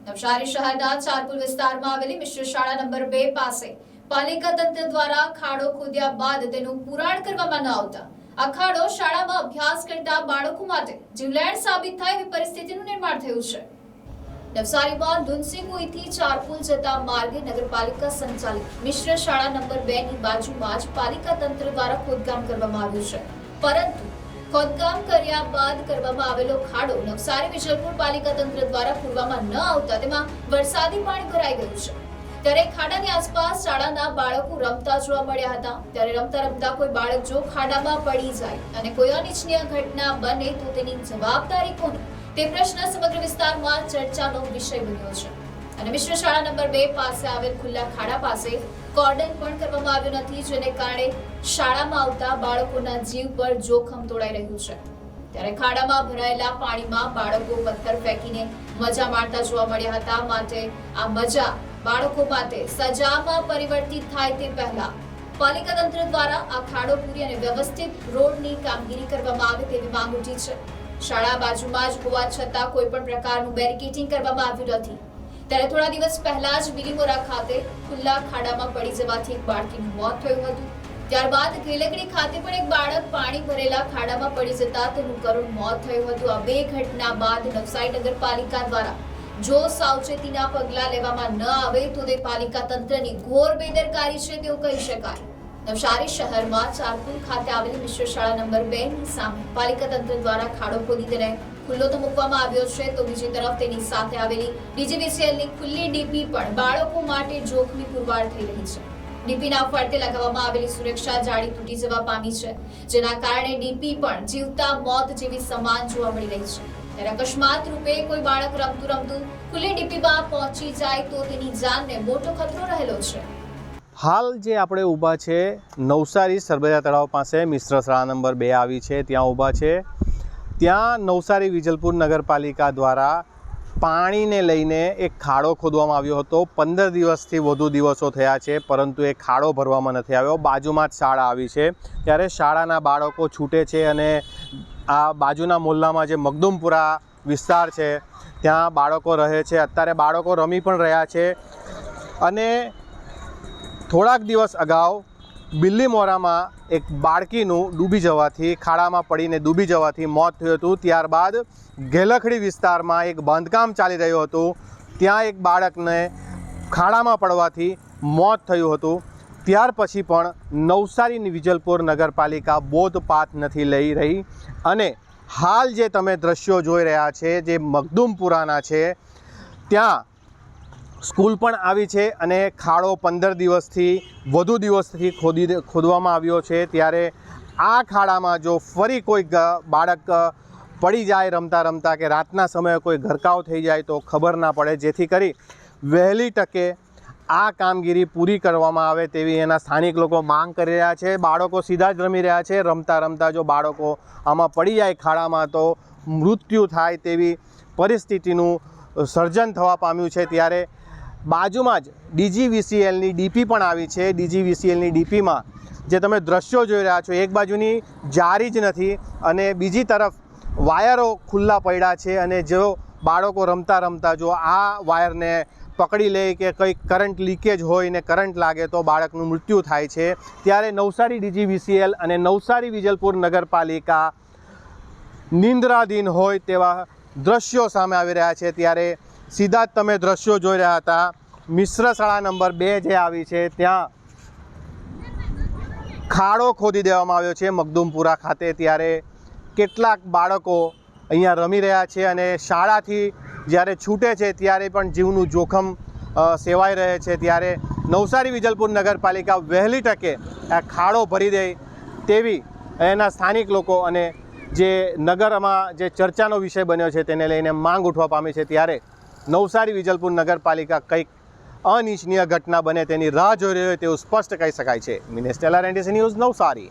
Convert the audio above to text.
નવસારી શહેરના ચારપુર વિસ્તારમાં આવેલી મિશ્ર શાળા નંબર બે પાસે પાલિકા તંત્ર દ્વારા ખાડો ખોદ્યા બાદ તેનું પુરાણ કરવામાં ન આવતા આ ખાડો શાળામાં અભ્યાસ કરતા બાળકો માટે જીવલેણ સાબિત થાય એવી પરિસ્થિતિનું નિર્માણ થયું છે. નવસારીમાં ડુનસીમુઈથી ચારપુલ જતા માર્ગે નગરપાલિકા સંચાલિત મિશ્ર શાળા નંબર બે ની બાજુમાં જ પાલિકા તંત્ર દ્વારા ખોદકામ કરવામાં આવ્યું છે. પરંતુ ખોદકામ કર્યા બાદ કરવામાં આવેલો ખાડો નવસારી વિજલપુર પાલિકા તંત્ર દ્વારા પૂરવામાં ન આવતા તેમાં વરસાદી પાણી ભરાઈ ગયું છે. ત્યારે ખાડાની આસપાસ શાળાના બાળકો રમતા જોવા મળ્યા હતા. ત્યારે રમતા રમતા કોઈ બાળક જો ખાડામાં પડી જાય અને કોઈ અનિચ્છનીય ઘટના બને તો તેની જવાબદારી કોની તે પ્રશ્ન સમગ્ર વિસ્તારમાં ચર્ચાનો વિષય બન્યો છે. અને મિશ્ર શાળા નંબર બે પાસે આવેલ ખુલ્લા ખાડા પાસે કોર્ડન પણ કરવામાં આવ્યું નથી, જેને કારણે શાળામાં આવતા બાળકોના જીવ પર જોખમ તોડાઈ રહ્યું છે. ત્યારે ખાડામાં ભરાયેલા પાણીમાં બાળકો પથ્થર ફેંકીને મજા માણતા જોવા મળ્યા હતા. માટે આ મજા બાળકો માટે સજામાં પરિવર્તિત થાય તે પહેલા પાલિકા તંત્ર દ્વારા આ ખાડો પૂરી અને વ્યવસ્થિત રોડની કામગીરી કરવામાં આવે તેવી માંગ ઉઠી છે. શાળા બાજુમાં જ હોવા છતાં કોઈ પણ પ્રકારનું બેરિકેટિંગ કરવામાં આવ્યું નથી. ત્યારે થોડા દિવસ પહેલા જ બિલીમોરા ખાતે ખુલ્લા ખાડામાં પડી જવાથી એક બાળકીનું મોત થયું હતું. ત્યારબાદ ગેલકડી ખાતે પણ એક બાળક પાણી ભરેલા ખાડામાં પડી જતા તેનું કરુણ મોત થયું હતું. આ બે ઘટના બાદ નવસારી નગરપાલિકા દ્વારા જો સાવચેતીના પગલાં લેવામાં ન આવે તો તે પાલિકા તંત્રની ઘોર બેદરકારી છે તેવું કહી શકાય. નવસારી શહેરમાં ચારપુર ખાતે આવેલી મિશ્ર શાળા નંબર બે ની સામે પાલિકા તંત્ર દ્વારા ખાડો ખોદી તેને ખુલ્લો તો મૂકવામાં આવ્યો છે, તો બીજી તરફ તેની સાથે આવેલી ડીજીવીસીએલની ખુલ્લી ડીપી પણ બાળકો માટે જોખમી પુરવાર થઈ રહી છે. ડીપીના ફરતે લગાવવામાં આવેલી સુરક્ષા જાળી તૂટી જવા પામી છે, જેના કારણે ડીપી પણ જીવતા મોત જેવી સમાન જોવા મળી રહી છે. ત્યારે અકસ્માત રૂપે કોઈ બાળક રમતું રમતું ખુલ્લી ડીપીમાં પહોંચી જાય તો તેની જાનને મોટો ખતરો રહેલો છે. હાલ જે આપણે ઊભા છે, નવસારી સરબજા તળાવ પાસે મિશ્ર શાળા નંબર બે આવી છે, ત્યાં ઊભા છે. ત્યાં નવસારી વિજલપુર નગરપાલિકા દ્વારા પાણીને લઈને એક ખાડો ખોદવામાં આવ્યો હતો. પંદર દિવસથી વધુ દિવસો થયા છે, પરંતુ એ ખાડો ભરવામાં નથી આવ્યો. બાજુમાં જ શાળા આવી છે. ત્યારે શાળાના બાળકો છૂટે છે અને આ બાજુના મોહલ્લામાં જે મગદુમપુરા વિસ્તાર છે, ત્યાં બાળકો રહે છે. અત્યારે બાળકો રમી પણ રહ્યા છે. અને થોડાક દિવસ અગાઉ બિલ્લીમોરામાં એક બાળકીનું ડૂબી જવાથી, ખાડામાં પડીને ડૂબી જવાથી મોત થયું હતું. ત્યારબાદ ઘેલખડી વિસ્તારમાં એક બાંધકામ ચાલી રહ્યું હતું. ત્યાં એક બાળકને ખાડામાં પડવાથી મોત થયું હતું. ત્યાર પછી પણ નવસારીની વિજલપુર નગરપાલિકા બોધપાથ નથી લઈ રહી અને હાલ જે તમે દ્રશ્યો જોઈ રહ્યા છે, જે મગદુમપુરાના છે, ત્યાં સ્કૂલ પણ આવી છે અને ખાડો પંદર દિવસથી વધુ દિવસથી ખોદી ખોદવામાં આવ્યો છે. ત્યારે આ ખાડામાં જો ફરી કોઈ બાળક પડી જાય રમતા રમતા કે રાતના સમયે કોઈ ગરકાવ થઈ જાય તો ખબર ના પડે. જેથી કરી વહેલી તકે આ કામગીરી પૂરી કરવામાં આવે તેવી એના સ્થાનિક લોકો માંગ કરી રહ્યા છે. બાળકો સીધા જ રમી રહ્યા છે. રમતા રમતા જો બાળકો આમાં પડી જાય ખાડામાં તો મૃત્યુ થાય તેવી પરિસ્થિતિનું સર્જન થવા પામ્યું છે. ત્યારે બાજુમાં જ ડીજીવીસીએલની ડીપી પણ આવી છે. ડીજીવીસીએલની ડીપીમાં જે તમે દ્રશ્યો જોઈ રહ્યા છો, એક બાજુની જારી જ નથી અને બીજી તરફ વાયરો ખુલ્લા પડ્યા છે અને જો બાળકો રમતા રમતા જો આ વાયરને પકડી લે કે કંઈક કરંટ લીકેજ હોય ને કરંટ લાગે તો બાળકનું મૃત્યુ થાય છે. ત્યારે નવસારી ડીજીવીસીએલ અને નવસારી વિજલપુર નગરપાલિકા નિંદ્રાધીન હોય તેવા દ્રશ્યો સામે આવી રહ્યા છે. ત્યારે સીધા જ તમે દ્રશ્યો જોઈ રહ્યા હતા. મિશ્ર શાળા નંબર બે જે આવી છે, ત્યાં ખાડો ખોદી દેવામાં આવ્યો છે મગદુમપુરા ખાતે. ત્યારે કેટલાક બાળકો અહીંયા રમી રહ્યા છે અને શાળાથી જ્યારે છૂટે છે ત્યારે પણ જીવનું જોખમ સેવાઈ રહે છે. ત્યારે નવસારી વિજલપુર નગરપાલિકા વહેલી તકે આ ખાડો ભરી દે તેવી એના સ્થાનિક લોકો અને જે નગરમાં જે ચર્ચાનો વિષય બન્યો છે તેને લઈને માંગ ઉઠવા પામી છે. ત્યારે નવસારી વિજલપુર નગરપાલિકા કંઈક અનિચ્છનીય ઘટના બને તેની રાહ જોઈ રહ્યો હોય તેવું સ્પષ્ટ કહી શકાય છે. મિનેસ્ટેલા ટેલર, એનડીસી ન્યૂઝ, નવસારી.